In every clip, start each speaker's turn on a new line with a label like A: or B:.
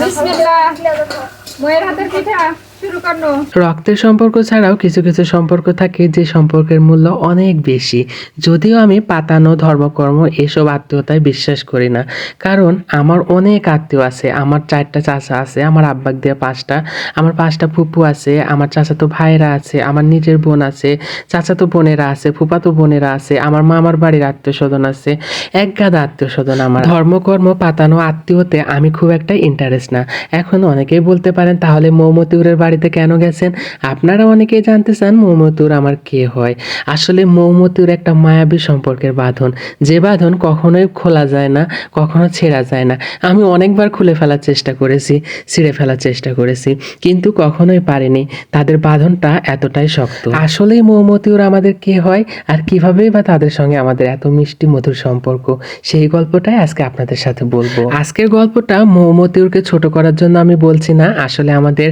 A: বিসমিল্লাহ ময়ের হাতের পিঠা শুরু করনো
B: রক্তের সম্পর্ক ছাড়াও কিছু কিছু সম্পর্ক থাকে যে সম্পর্কের মূল্য অনেক বেশি। যদিও আমি পাতানো ধর্মকর্ম এসব আত্মীয়তায় বিশ্বাস করি না। কারণ আমার অনেক আত্মীয় আছে, আমার চারটা চাচা আছে, আমার আব্বাক দিয়ে পাঁচটা, আমার পাঁচটা ফুপু আছে, আমার চাচাতো ভাইরা আছে, আমার নিজের বোন আছে, চাচাতো বোনেরা আছে, ফুপাতো বোনেরা আছে, আমার মামার বাড়ির আত্মীয় স্বজন আছে, এক গাদা আত্মীয় স্বজন আমার। ধর্মকর্ম পাতানো আত্মীয়তে আমি খুব একটা ইন্টারেস্ট না। এখন অনেকেই বলতে পারেন, তাহলে মৌমতিউরের বাড়িতে কেন গেছেন? আপনারা অনেকেই জানতে চান মৌমতিউর আমার কে হয়। আসলে মৌমতিউর একটা মায়াবী সম্পর্কের বাঁধন। যে বাঁধন কখনোই খোলা যায় না, কখনো ছেঁড়া যায় না। আমি অনেকবার খুলে ফেলার চেষ্টা করেছি, ছিঁড়ে ফেলার চেষ্টা করেছি, কিন্তু কখনোই পারিনি। তাদের বাঁধনটা এতটাই শক্ত। আসলেই মৌমতিউর আমাদের কে হয় আর কিভাবেই বা তাদের সঙ্গে আমাদের এত মিষ্টি মধুর সম্পর্ক, সেই গল্পটাই আজকে আপনাদের সাথে বলব। আজকের গল্পটা মৌমতিউরকে ছোট করার জন্য আমি বলছি না। আসলে আমাদের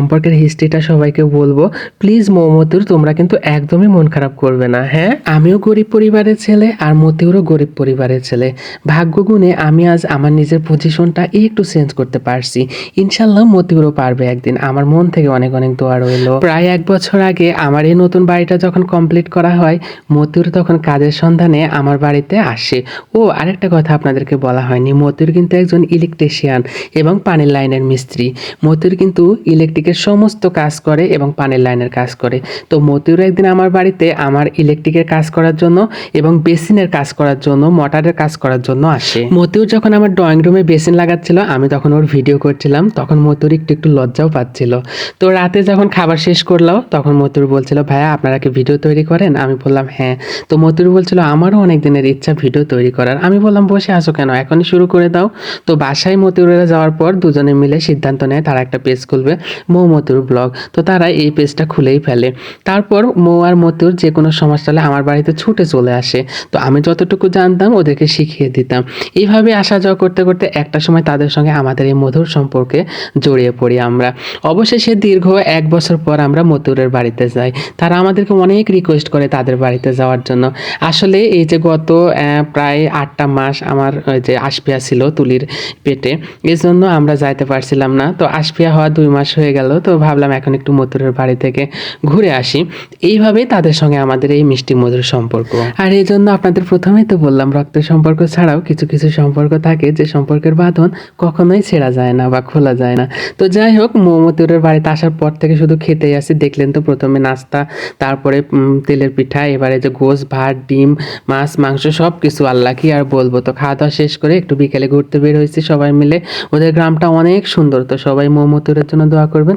B: সম্পর্কের হিস্ট্রিটা সবাইকে বলব। প্লিজ মৌমতিউর তোমরা কিন্তু একদমই মন খারাপ করবে না হ্যাঁ? আমিও গরিব পরিবারের ছেলে আর মতিউরও গরিব পরিবারের ছেলে। ভাগ্য গুণে আমি আজ আমার নিজের পজিশনটা একটু চেঞ্জ করতে পারছি। ইনশাল্লাহ মতিউরও পারবে একদিন। আমার মন থেকে অনেক অনেক দোয়া রইল। প্রায় এক বছর আগে আমার এই নতুন বাড়িটা যখন কমপ্লিট করা হয়, মতিউর তখন কাজের সন্ধানে আমার বাড়িতে আসে। ও, আরেকটা কথা আপনাদেরকে বলা হয়নি। মতিউর কিন্তু একজন ইলেকট্রিশিয়ান এবং পানির লাইনের মিস্ত্রি। মতিউর কিন্তু ইলেকট্রিকের সমস্ত কাজ করে এবং পানির লাইনের কাজ করে। তো মতিউর একদিন আমার বাড়িতে আমার ইলেকট্রিকের কাজ করার জন্য এবং বেসিনের কাজ করার জন্য, মোটরের কাজ করার জন্য আসে। মতিউর যখন আমার ড্রয়িং রুমে বেসিন লাগাচ্ছিল, আমি তখন ওর ভিডিও করছিলাম, তখন মতিউর একটু একটু লজ্জাও পাচ্ছিল। তো রাতে যখন খাবার শেষ করল, তখন মতিউর বলছিল, ভাইয়া, আপনারা কি ভিডিও তৈরি করেন? আমি বললাম হ্যাঁ। তো মতিউর বলছিল, আমারও অনেক দিনের ইচ্ছা ভিডিও তৈরি করার। আমি বললাম, বসে আসো কেন? এখনই শুরু করে দাও। তো বাসায় মতিউরেরা যাওয়ার পর দুজনে মিলে সিদ্ধান্ত নেয়, তারা একটা পেজ খুলবে। মৌ মতিউর ব্লগ। তো তারা এই পেজটা খুলেই ফেলে। তারপর মৌ আর মতিউর যে কোনো সমস্যা হলে আমার বাড়িতে ছুটে চলে আসে। তো আমি যতটুকু জানতাম ওদেরকে শিখিয়ে দিতাম। এইভাবে আসা যাওয়া করতে করতে একটা সময় তাদের সঙ্গে আমাদের এই মধুর সম্পর্কে জড়িয়ে পড়ি আমরা। অবশেষে দীর্ঘ এক বছর পর আমরা মতুরের বাড়িতে যাই। তারা আমাদেরকে অনেক রিকোয়েস্ট করে তাদের বাড়িতে যাওয়ার জন্য। আসলে এই যে গত প্রায় আটটা মাস আমার যে আশপিয়া ছিল তুলির পেটে এই জন্য আমরা যাইতে পারছিলাম না। তো আশপিয়া হওয়া দুই মাস হয়ে গেল। তো ভাবলাম এখন একটু মতুরের বাড়ি থেকে ঘুরে আসি। এইভাবেই তাদের সঙ্গে আমাদের এই মিষ্টি মধুর সম্পর্ক। আর এই জন্য আপনাদের প্রথমেই তো বললাম রক্তের সম্পর্ক ছাড়াও কিছু কিছু সম্পর্ক থাকে যে সম্পর্কের বাঁধন কখনোই ছেঁড়া যায় না বা খোলা যায় না। তো যাই হোক মৌমতুরের বাড়িতে আসার পর থেকে শুধু খেতেই আসি। দেখলেন তো প্রথমে নাস্তা, তারপরে তেলের পিঠা, এবারে যে গোস ভাত, ডিম, মাছ, মাংস সব কিছু আল্লাহ কি আর বলব। তো খাওয়া দাওয়া শেষ করে একটু বিকেলে ঘুরতে বের হয়েছি সবাই মিলে। ওদের গ্রামটা অনেক সুন্দর, তো সবাই মৌমতুরের জন্য দোয়া করবেন।